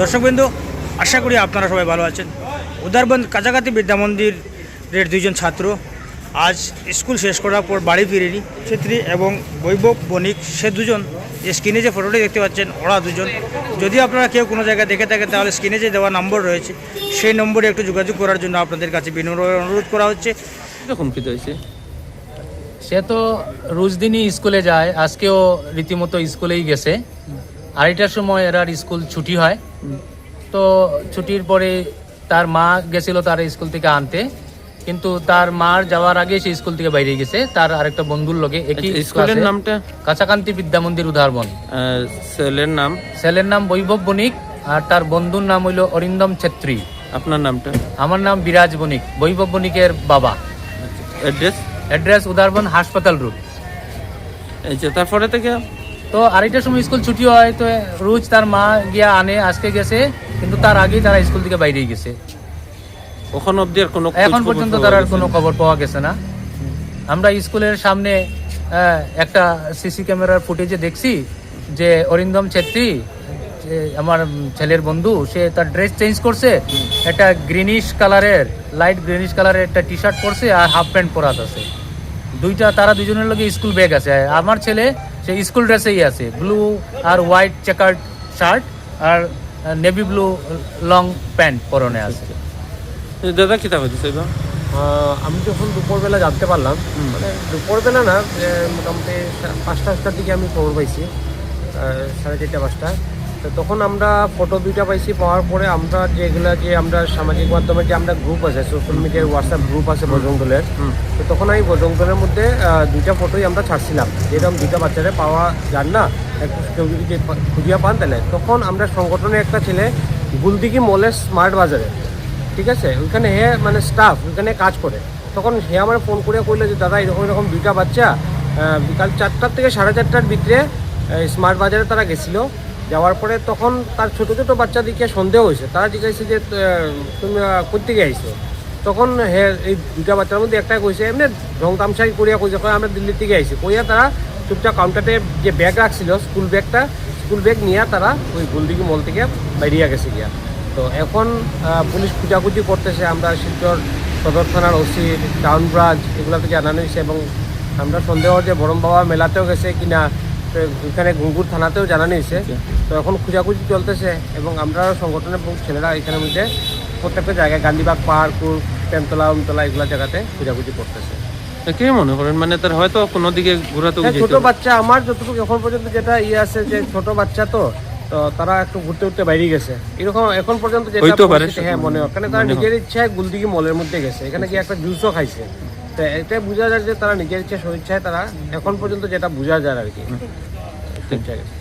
দর্শকবৃন্দ, আশা করি আপনারা সবাই ভালো আছেন। উদারবন্দ কাছাকাছি বিদ্যা মন্দিরের দুইজন ছাত্র আজ স্কুল শেষ করার পর বাড়ি ফিরেনি। ছেত্রী এবং বৈভব, বণিক, সে দুজন যে স্ক্রিনে যে ফটোটি দেখতে পাচ্ছেন, ওরা দুজন। যদি আপনারা কেউ কোনো জায়গায় দেখে থাকেন, তাহলে স্ক্রিনে যে দেওয়া নম্বর রয়েছে, সেই নম্বরে একটু যোগাযোগ করার জন্য আপনাদের কাছে বিনম্র অনুরোধ করা হচ্ছে। কি হয়েছে? সে তো রোজ দিনই স্কুলে যায়, আজকেও রীতিমতো স্কুলেই গেছে। আড়াইটার সময় এর আর স্কুল ছুটি হয়। তো ছুটির পরে তার মা গেছিল তার স্কুল থেকে আনতে। কিন্তু তার মার যাওয়ার আগে সে স্কুল থেকে বাইরে গেছে। তার আরেকটা বন্ধুর লগে একই স্কুলের নামটা? কাছাকান্তি বিদ্যা মন্দির উদাহরণ ছেলের নাম? ছেলের নাম বৈভব বণিক আর তার বন্ধুর নাম হইল অরিন্দম ছেত্রী। আপনার নামটা? আমার নাম বিরাজ বণিক বৈভব বণিকের বাবা। অ্যাড্রেস অ্যাড্রেস উদাহরণ হাসপাতাল রোড। এই যে তারপরে থেকে? তো আড়াইটার সময় স্কুল ছুটি হয় তো রোজ তার মা গিয়া আনে আজকে গেছে কিন্তু তার আগেই তারা স্কুল থেকে বাইরে গেছে। ওখান অব্দি আর কোনো এখন পর্যন্ত তার আর কোনো খবর পাওয়া গেছে না। আমরা স্কুলের সামনে একটা সিসি ক্যামেরার ফুটেজে দেখছি যে অরিন্দম ছেত্রী আমার ছেলের বন্ধু সে তার ড্রেস চেঞ্জ করছে একটা গ্রিনিশ কালারের লাইট গ্রিনিশ কালারের একটা টি শার্ট পরছে আর হাফ প্যান্ট পরা আছে। দুইটা তারা দুজনের লগে স্কুল ব্যাগ আছে। আমার ছেলে সে স্কুল ড্রেসেই আছে। ব্লু আর হোয়াইট চেকার্ড শার্ট আর নেভি ব্লু লং প্যান্ট পরনে আছে। দাদা কি তাহলে দিছে আমি যখন দুপুরবেলা জানতে পারলাম। মানে দুপুরবেলা না মোটামুটি পাঁচটা পাঁচটার দিকে আমি খবর পাইছি। সাড়ে চারটা পাঁচটা। তো তখন আমরা ফটো দুইটা পাইছি পাওয়ার পরে আমরা যেগুলা যে আমরা সামাজিক মাধ্যমে যে আমরা গ্রুপ আছে সোশ্যাল মিডিয়ার হোয়াটসঅ্যাপ গ্রুপ আছে বজরং দলের তো তখন আমি বজরং দলের মধ্যে দুইটা ফটোই আমরা ছাড়ছিলাম। যেরকম দুইটা বাচ্চারা পাওয়া যান না কেউ যদি খুঁজিয়া পান তাহলে। তখন আমরা সংগঠনের একটা ছেলে গুলদিঘি মলের স্মার্ট বাজারে ঠিক আছে? ওইখানে হে মানে স্টাফ ওইখানে কাজ করে। তখন হে আমার ফোন করে কইলো যে দাদা এরকম এরকম দুইটা বাচ্চা বিকাল চারটার থেকে সাড়ে চারটার ভিতরে স্মার্ট বাজারে তারা গেছিল। যাওয়ার পরে তখন তার ছোট ছোট বাচ্চাদিকে সন্দেহ হয়েছে। তারা জিজ্ঞাসা যে তুমি কোথেকে আইছো? তখন হে, এই দুটা বাচ্চার মধ্যে একটা কইছে, এমনি ঢং তামশাই করিয়া কইছে, কয়, আমরা দিল্লি থেকে আইছি। কইয়া তারা চুপচাপ কাউন্টারে যে ব্যাগ রাখছিল, স্কুল ব্যাগটা, স্কুল ব্যাগ নিয়ে তারা ওই গুলদিঘি মল থেকে বাইরিয়া গেছে গিয়া। তো এখন পুলিশ খুঁজাখুঁজি করতেছে, আমরা শিলচর সদর থানার ওসি, টাউন ব্রাঞ্চ, এগুলোতে জানানো হয়েছে এবং আমরা সন্দেহ যে বরম বাবা মেলাতেও গেছে কিনা তো এখানে ঘুঙ্গুর থানাতেও জানানো হয়েছে তো এখন খোঁজাখুঁজি চলতেছে এবং আমরা সংগঠনের বহু ছেলেরা এখানের মধ্যে প্রত্যেকটা জায়গায় গান্ধীবাগ পাহাড় পেনতলা উমতলা এগুলো জায়গাতে খোঁজাখুঁজি করতেছে। কে মনে করেন? মানে তার হয়তো কোনো দিকে ঘোরাতে হ্যাঁ, ছোট বাচ্চা আমার যতটুকু এখন পর্যন্ত যেটা ইয়ে আছে যে ছোট বাচ্চা তো তো তারা একটু ঘুরতে ঘুরতে বাইরে গেছে। এরকম এখন পর্যন্ত যেটা হ্যাঁ মনে হয়। কারণ তারা নিজের ইচ্ছায় গুলদিঘি মলের মধ্যে গেছে। এখানে গিয়ে একটা জুসও খাইছে। তো এটা বোঝা যায় যে তারা নিজের ইচ্ছা স্বেচ্ছায় তারা এখন পর্যন্ত যেটা বোঝা যায় আর কি। ঠিক আছে